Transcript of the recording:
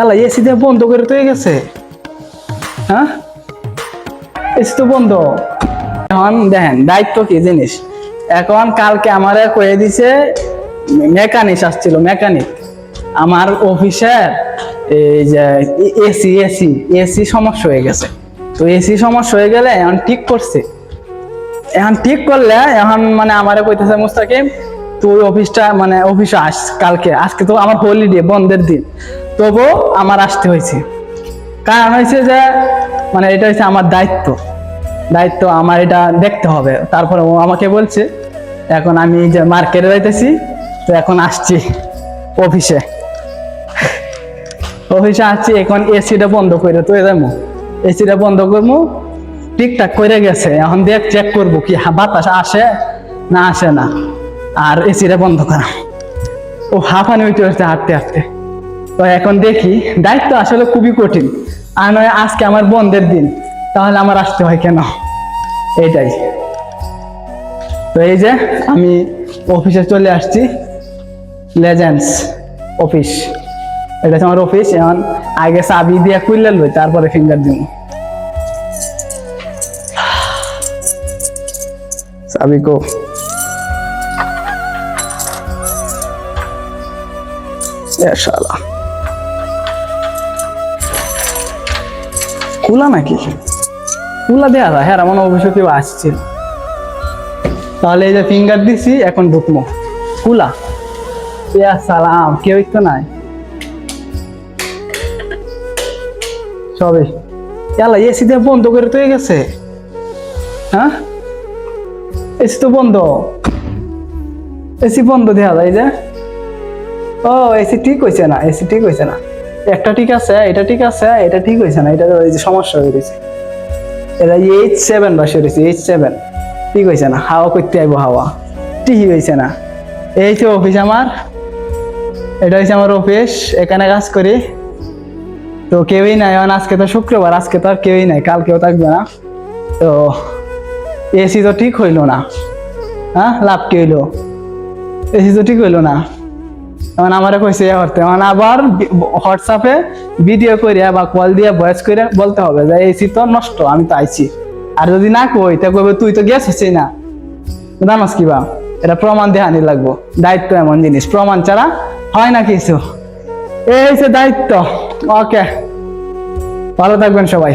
এলা এসি দিয়ে বন্ধ করে তো গেছে। হ্যাঁ? এসি তো বন্ধ। এখন দেখেন, দায়িত্ব কি জিনিস? এখন কালকে আমার কয়ে দিছে, মেকানিক আসছিল, মেকানিক। আমার অফিসের এই যে এসি এসি এসি সমস্যা হয়ে গেছে। তো এসি সমস্যা হয়ে গেলে এখন ঠিক করছে। এখন ঠিক করলে এখন মানে আমারে কইতেছে, মুস্তাকিম, তুই অফিসটা মানে অফিসে আস কালকে। আজকে তো আমার হলিডে বন্ধের দিন। তবু আমার আসতে হয়েছে। কারণ হয়েছে যে মানে এটা হচ্ছে আমার দায়িত্ব। দায়িত্ব আমার এটা দেখতে হবে। তারপরে ও আমাকে বলছে, এখন আমি যে মার্কেটে যাইতেছি, তো এখন আসছি অফিসে। অফিসে আসছি, এখন এসিটা বন্ধ করে তো যাব এসিটা বন্ধ করব ঠিকঠাক করে গেছে। এখন দেখ চেক করব কি বাতাস আসে না আসে না। আর এসিটা বন্ধ করা। ও হাঁফানি হইতে হাঁটতে হাঁটতে। তো এখন দেখি, দায়িত্ব আসলে খুবই কঠিন। আর নয়, আজকে আমার বন্ধের দিন। তাহলে আমার আসতে হয় কেন? এইটাই। তো এই যে, আমি অফিসে চলে আসছি। লেজেন্ডস অফিস এটা হচ্ছে আমার অফিস এখন আগে চাবি দিয়ে খুললে লই, তারপরে ফিঙ্গার দিব চাবি কো। এ খোলা নাকি? খোলা দেয়া যায়। হ্যাঁ আমার অবশ্য কেউ আসছিল তাহলে এই যে ফিঙ্গার দিছি, এখন ঢুকবো। খোলা ইয়া সালাম, কেউ তো নাই? সবে। এলা এসি দিয়ে বন্ধ করে তো গেছে। হ্যাঁ? এসি তো বন্ধ। এসি বন্ধ দেওয়া যায় যে। ও, এসি ঠিক হয়েছে না, এসি ঠিক হয়েছে না। একটা ঠিক আছে, এটা ঠিক আছে, এটা ঠিক হয়েছে না এটা এই যে সমস্যা হয়ে গেছে। এটা এইচ সেভেন বাসে রয়েছে এইচ সেভেন ঠিক হয়েছে না, হাওয়া করতে আইবো হাওয়া ঠিক হয়েছে না। এই তো অফিস আমার, এটা হচ্ছে আমার অফিস এখানে কাজ করি। তো কেউই নাই আজকে তো শুক্রবার, আজকে তো আর কেউই নাই, কালকেও থাকবে না। তো এসি তো ঠিক হইল না। হ্যাঁ লাভ কি হইল? এসি তো ঠিক হইল না। এখন আমারে কইছে ইয়া করতে এখন আবার হোয়াটসঅ্যাপে ভিডিও করিয়া বা কল দিয়ে ভয়েস করে বলতে হবে যে এসি তো নষ্ট, আমি তো আইছি। আর যদি না কই, তা কইবে, তুই তো গেছিস না। জানাস কি বা এটা প্রমাণ দেহানি লাগবো। দায়িত্ব এমন জিনিস। প্রমাণ ছাড়া হয় না কিছু। এই হচ্ছে দায়িত্ব। ওকে। ভালো থাকবেন সবাই।